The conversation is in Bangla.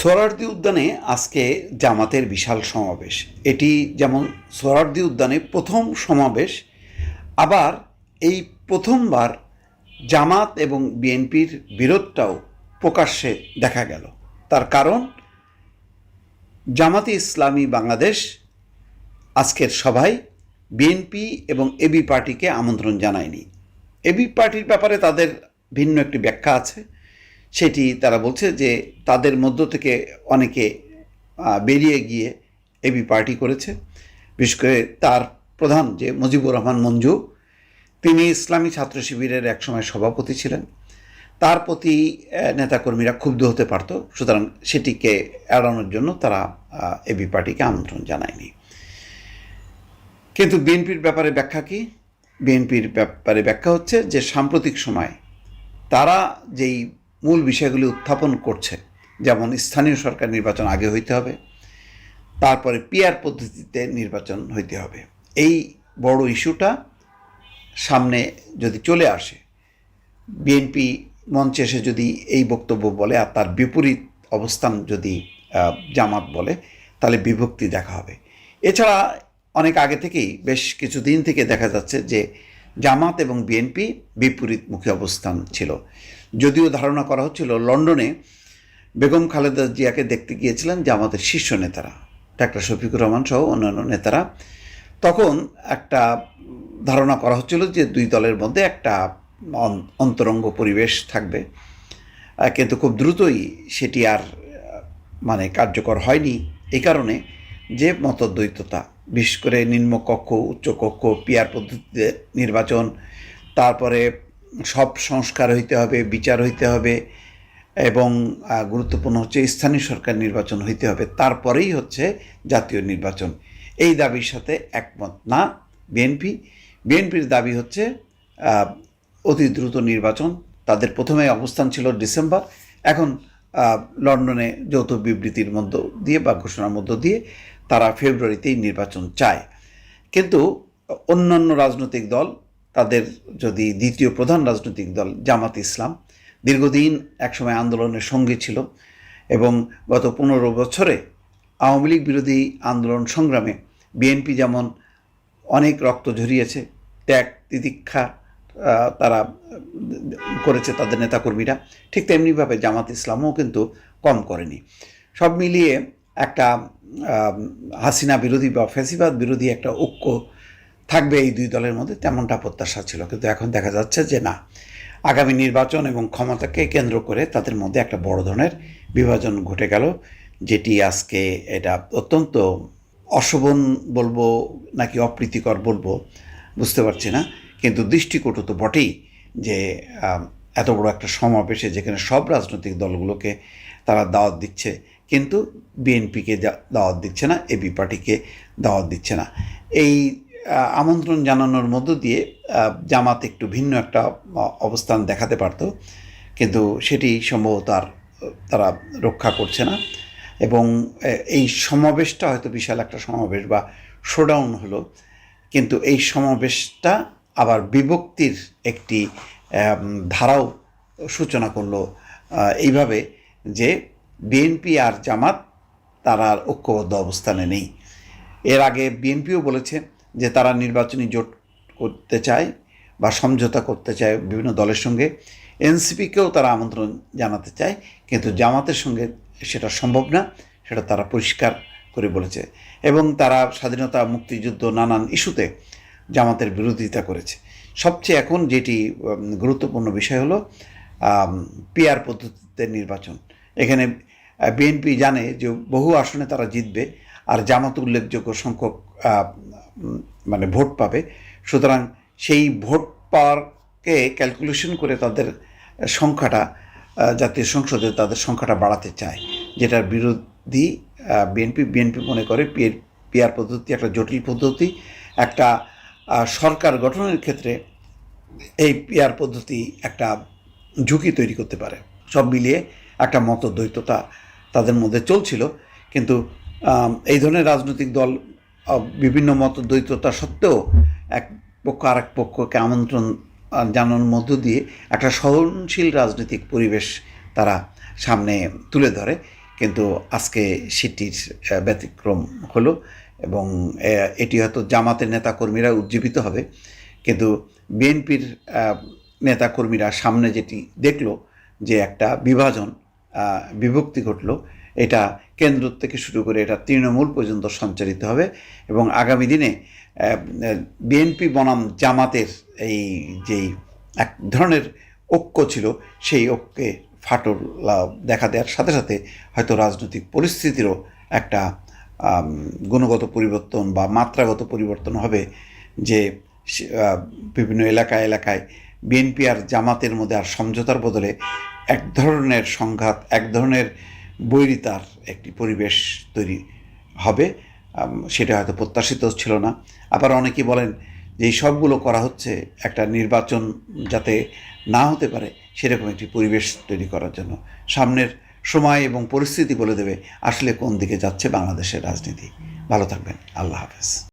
সোহরাওয়ার্দী উদ্যানে আজকে জামাতের বিশাল সমাবেশ। এটি যেমন সোহরাওয়ার্দী উদ্যানে প্রথম সমাবেশ, আবার এই প্রথমবার জামাত এবং বিএনপির বিরোধটাও প্রকাশ্যে দেখা গেল। তার কারণ, জামাতে ইসলামী বাংলাদেশ আজকের সভায় বিএনপি এবং এবি পার্টিকে আমন্ত্রণ জানায়নি। এবি পার্টির ব্যাপারে তাদের ভিন্ন একটি ব্যাখ্যা আছে। সেটি তারা বলছে যে তাদের মধ্য থেকে অনেকে বেরিয়ে গিয়ে এবি পার্টি করেছে। বিশেষ করে তার প্রধান যে মুজিবুর রহমান মঞ্জু, তিনি ইসলামী ছাত্র শিবিরের একসময় সভাপতি ছিলেন। তার প্রতি নেতাকর্মীরা ক্ষুব্ধ হতে পারত, সুতরাং সেটিকে এড়ানোর জন্য তারা এবি পার্টিকে আমন্ত্রণ জানায়নি। কিন্তু বিএনপির ব্যাপারে ব্যাখ্যা কি? বিএনপির ব্যাপারে ব্যাখ্যা হচ্ছে যে সাম্প্রতিক সময় তারা যেই মূল বিষয়গুলি উত্থাপন করছে। যেমন স্থানীয় সরকার নির্বাচন আগে হইতে হবে, তারপরে পিআর পদ্ধতিতে নির্বাচন হইতে হবে। এই বড় ইস্যুটা সামনে যদি চলে আসে, বিএনপি মঞ্চে এসে যদি এই বক্তব্য বলে আর তার বিপরীত অবস্থান যদি জামাত বলে, তাহলে বিভক্তি দেখা হবে। এছাড়া অনেক আগে থেকেই, বেশ কিছুদিন থেকে দেখা যাচ্ছে যে জামাত এবং বিএনপি বিপরীত বিপরীতমুখী অবস্থান ছিল। যদিও ধারণা করা হচ্ছিল লন্ডনে বেগম খালেদা জিয়াকে দেখতে গিয়েছিলেন জামাতের শীর্ষ নেতারা, ডাক্তার শফিকুর রহমান সহ অন্যান্য নেতারা। তখন একটা ধারণা করা হচ্ছিল যে দুই দলের মধ্যে একটা অন- অন্তরঙ্গ পরিবেশ থাকবে। কিন্তু খুব দ্রুতই সেটি আর মানে কার্যকর হয়নি। এই কারণে যে মতদ্বৈততা, বিশেষ করে নিম্নকক্ষ, উচ্চকক্ষ, পিয়ার পদ্ধতিতে নির্বাচন, তারপরে সব সংস্কার হইতে হবে, বিচার হইতে হবে এবং গুরুত্বপূর্ণ হচ্ছে স্থানীয় সরকার নির্বাচন হইতে হবে। তারপরেই হচ্ছে জাতীয় নির্বাচন। এই দাবির সাথে একমত না বিএনপি। বিএনপির দাবি হচ্ছে অতি দ্রুত নির্বাচন। তাদের প্রথমে অবস্থান ছিল ডিসেম্বর। এখন লন্ডনে যৌথ বিবৃতির মধ্য দিয়ে বা ঘোষণার মধ্য দিয়ে তারা ফেব্রুয়ারিতেই নির্বাচন চায়। কিন্তু অন্যান্য রাজনৈতিক দল তাদের যদি দ্বিতীয় প্রধান রাজনৈতিক দল জামাত ইসলাম দীর্ঘদিন একসময় আন্দোলনের সঙ্গী ছিল এবং গত পনেরো বছরে আওয়ামী লীগ বিরোধী আন্দোলন সংগ্রামে বিএনপি যেমন অনেক রক্ত ঝরিয়েছে, ত্যাগ, তিতিক্ষা তারা করেছে তাদের নেতাকর্মীরা, ঠিক তেমনিভাবে জামাত ইসলামও কিন্তু কম করেনি। সব মিলিয়ে একটা হাসিনা বিরোধী বা ফ্যাসিবাদ বিরোধী একটা ঐক্য থাকবে এই দুই দলের মধ্যে, তেমনটা প্রত্যাশা ছিল। কিন্তু এখন দেখা যাচ্ছে যে না, আগামী নির্বাচন এবং ক্ষমতাকে কেন্দ্র করে তাদের মধ্যে একটা বড় ধরনের বিভাজন ঘটে গেল, যেটি আজকে এটা অত্যন্ত অশোভন বলব নাকি অপ্রীতিকর বলব, বুঝতে পারছি না। কিন্তু দৃষ্টিকটু তো বটেই যে এত বড় একটা সমাবেশে যেখানে সব রাজনৈতিক দলগুলোকে তারা দাওয়াত দিচ্ছে, কিন্তু বিএনপিকে দাওয়াত দিচ্ছে না, এবি পার্টিকে দাওয়াত দিচ্ছে না। এই আমন্ত্রণ জানানোর মধ্য দিয়ে জামাত একটু ভিন্ন একটা অবস্থান দেখাতে পারতো। কিন্তু সেটি সম্ভবত আর, তারা রক্ষা করছে না। এবং এই সমাবেশটা হয়তো বিশাল একটা সমাবেশ বা শোডাউন হলো। কিন্তু এই সমাবেশটা আবার বিভক্তির একটি ধারাও সূচনা করল। এইভাবে যে বিএনপি আর জামাত, তারা ঐক্যবদ্ধ অবস্থানে নেই। এর আগে বিএনপিও বলেছে যে তারা নির্বাচনী জোট করতে চায় বা সমঝোতা করতে চায় বিভিন্ন দলের সঙ্গে, এনসিপিকেও তারা আমন্ত্রণ জানাতে চায়, কিন্তু জামাতের সঙ্গে সেটা সম্ভব না, সেটা তারা পরিষ্কার করে বলেছে। এবং তারা স্বাধীনতা মুক্তিযুদ্ধ নানান ইস্যুতে জামাতের বিরোধিতা করেছে। সবচেয়ে এখন যেটি গুরুত্বপূর্ণ বিষয় হলো পিআর পদ্ধতিতে নির্বাচন। এখানে বিএনপি জানে যে বহু আসনে তারা জিতবে, আর জামাত উল্লেখযোগ্য সংখ্যক মানে ভোট পাবে। সুতরাং সেই ভোট পাওয়ারকে ক্যালকুলেশন করে তাদের সংখ্যাটা জাতীয় সংসদে তাদের সংখ্যাটা বাড়াতে চায়, যেটার বিরোধী বিএনপি বিএনপি মনে করে পিয়ার পিআর পদ্ধতি, একটা জটিল পদ্ধতি, একটা সরকার গঠনের ক্ষেত্রে এই পিআর পদ্ধতি একটা ঝুঁকি তৈরি করতে পারে। সব মিলিয়ে একটা মতদ্বৈততা তাদের মধ্যে চলছিল। কিন্তু এই ধরনের রাজনৈতিক দল বিভিন্ন মতদ্বৈততা সত্ত্বেও এক পক্ষ আরেক পক্ষকে আমন্ত্রণ জানানোর মধ্য দিয়ে একটা সহনশীল রাজনৈতিক পরিবেশ তারা সামনে তুলে ধরে। কিন্তু আজকে সেটির ব্যতিক্রম হলো এবং এটি হয়তো জামাতের নেতাকর্মীরা উজ্জীবিত হবে। কিন্তু বিএনপির নেতাকর্মীরা সামনে যেটি দেখল যে একটা বিভাজন বিভক্তি ঘটলো এটা কেন্দ্র থেকে শুরু করে এটা তৃণমূল পর্যন্ত সঞ্চালিত হবে এবং আগামী দিনে বিএনপি বনাম জামাতের এই যেই এক ধরনের ঐক্য ছিল, সেই ঐক্যে ফাটল দেখা দেওয়ার সাথে সাথে হয়তো রাজনৈতিক পরিস্থিতিরও একটা গুণগত পরিবর্তন বা মাত্রাগত পরিবর্তন হবে যে বিভিন্ন এলাকায় এলাকায় বিএনপি আর জামাতের মধ্যে আর সমঝোতার বদলে এক ধরনের সংঘাত, এক ধরনের বৈরিতার একটি পরিবেশ তৈরি হবে। সেটা হয়তো প্রত্যাশিত ছিল না। আবার অনেকে বলেন যে এই সবগুলো করা হচ্ছে একটা নির্বাচন যাতে না হতে পারে, সেরকম একটি পরিবেশ তৈরি করার জন্য। সামনের সময় এবং পরিস্থিতি বলে দেবে আসলে কোন দিকে যাচ্ছে বাংলাদেশের রাজনীতি। ভালো থাকবেন। আল্লাহ হাফেজ।